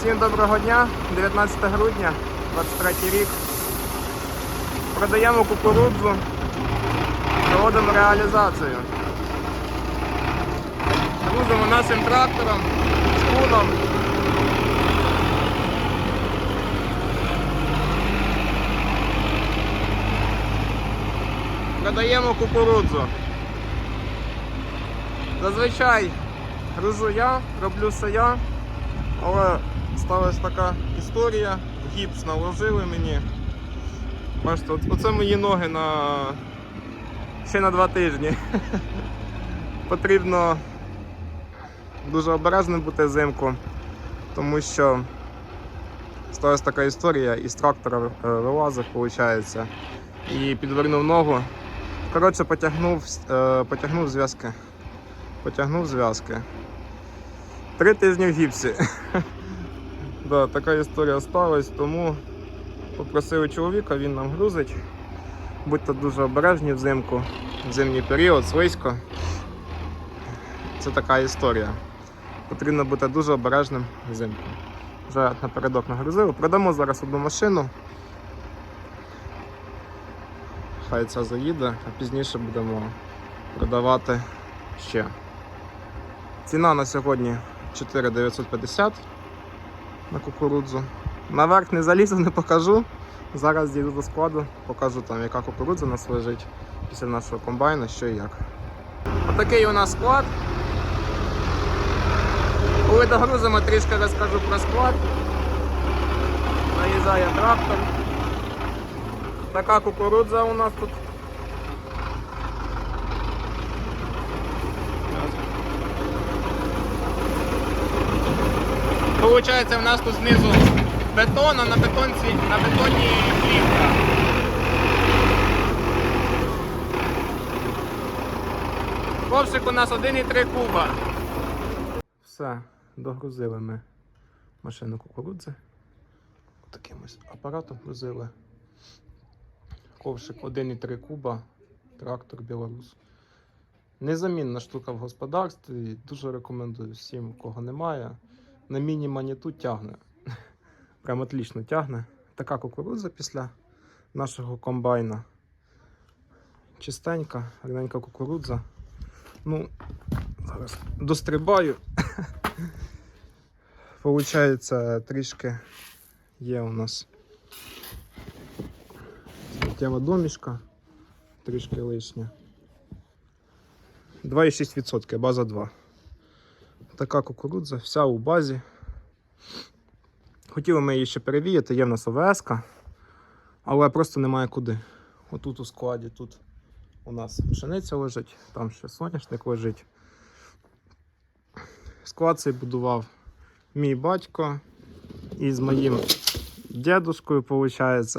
Всім доброго дня, 19 грудня, 23 рік. Продаємо кукурудзу, проводимо реалізацію. Грузимо нашим трактором, шкуном. Продаємо кукурудзу. Зазвичай грузу я, роблю все я, але сталася така історія, гіпс наложили мені. Бачите, оце мої ноги на ще на два тижні. Потрібно дуже обережним бути взимку, тому що сталася така історія, із трактора е, вилазив, виходить, і підвернув ногу. Коротше, потягнув, е, потягнув зв'язки. Потягнув зв'язки. Три тижні в гіпсі. да, така історія сталася, тому попросили чоловіка, він нам грузить. Будьте дуже обережні взимку, в зимній період, слизько. Це така історія. Потрібно бути дуже обережним взимку. Вже напередок нагрузили. Продамо зараз одну машину. Хай ця заїде, а пізніше будемо продавати ще. Ціна на сьогодні 4950 на кукурудзу. Наверх не залізу, не покажу. Зараз дійду до складу, покажу там, яка кукурудза нас лежить після нашого комбайна, що і як. Отакий у нас склад. Коли догрузимо, трішки розкажу про склад. Наїжджає трактор. Така кукурудза у нас тут. Получається, в нас тут знизу бетон, а на бетонці, на бетоні плівка. Ковшик у нас 1,3 куба. Все, догрузили ми машину кукурудзи. Таким ось апаратом грузили. Ковшик 1,3 куба, трактор Білорус. Незамінна штука в господарстві. Дуже рекомендую всім, кого немає. На міні-маніту тягне. Прям отлично тягне. Така кукурудза після нашого комбайна. Чистенька, гарненька кукурудза. Ну, зараз дострибаю. Получається, трішки є у нас сміттєва домішка, трішки лишня. 2,6%, база 2. Така кукурудза, вся у базі. Хотіли ми її ще перевіяти, є в нас ОВС, але просто немає куди. Отут у складі тут у нас пшениця лежить, там ще соняшник лежить. Склад цей будував мій батько із моїм дедушкою, виходить.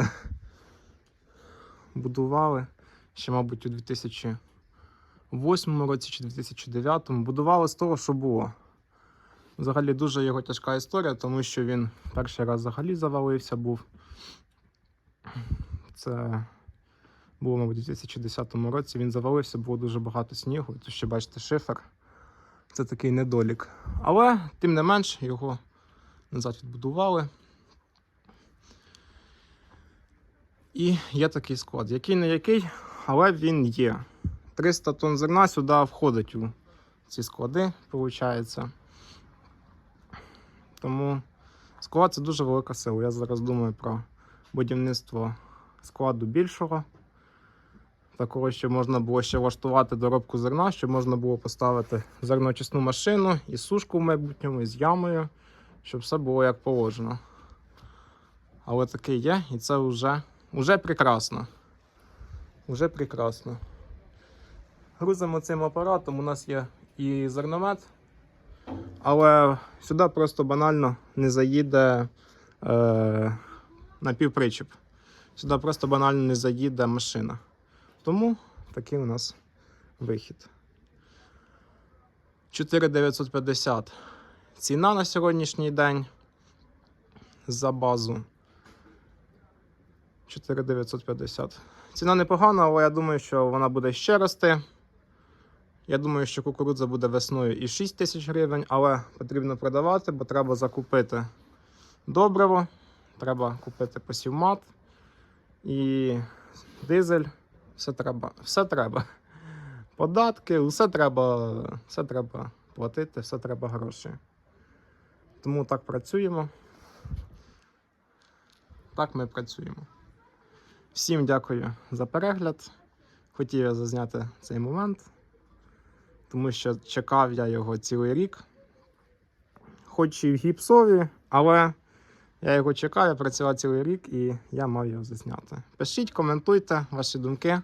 Будували ще, мабуть, у 2008 році чи 2009 будували з того, що було. Взагалі дуже його тяжка історія, тому що він перший раз взагалі завалився був. Це було, мабуть, у 2010 році. Він завалився, було дуже багато снігу. Тут ще бачите шифер. Це такий недолік. Але, тим не менш, його назад відбудували. І є такий склад. Який не який, але він є. 300 тонн зерна сюди входить у ці склади, виходить. Тому склад це дуже велика сила. Я зараз думаю про будівництво складу більшого. Такого, щоб можна було ще влаштувати доробку зерна, щоб можна було поставити зерноочисну машину і сушку в майбутньому, і з ямою, щоб все було як положено. Але таке є, і це вже, вже прекрасно. Уже прекрасно. Грузимо цим апаратом. У нас є і зерномет, але сюди просто банально не заїде е, напівпричіп. Сюди просто банально не заїде машина. Тому такий у нас вихід. 4950 ціна на сьогоднішній день за базу. 4950. Ціна непогана, але я думаю, що вона буде ще рости. Я думаю, що кукурудза буде весною і 6 тисяч гривень, але потрібно продавати, бо треба закупити добриво, треба купити посівмат і дизель. Все треба. Все треба. Податки, все треба, все треба платити, все треба гроші. Тому так працюємо. Так ми працюємо. Всім дякую за перегляд. Хотів я зазняти цей момент, тому що чекав я його цілий рік. Хоч і в гіпсові, але я його чекав, я працював цілий рік і я мав його засняти. Пишіть, коментуйте ваші думки.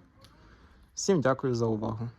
Всім дякую за увагу.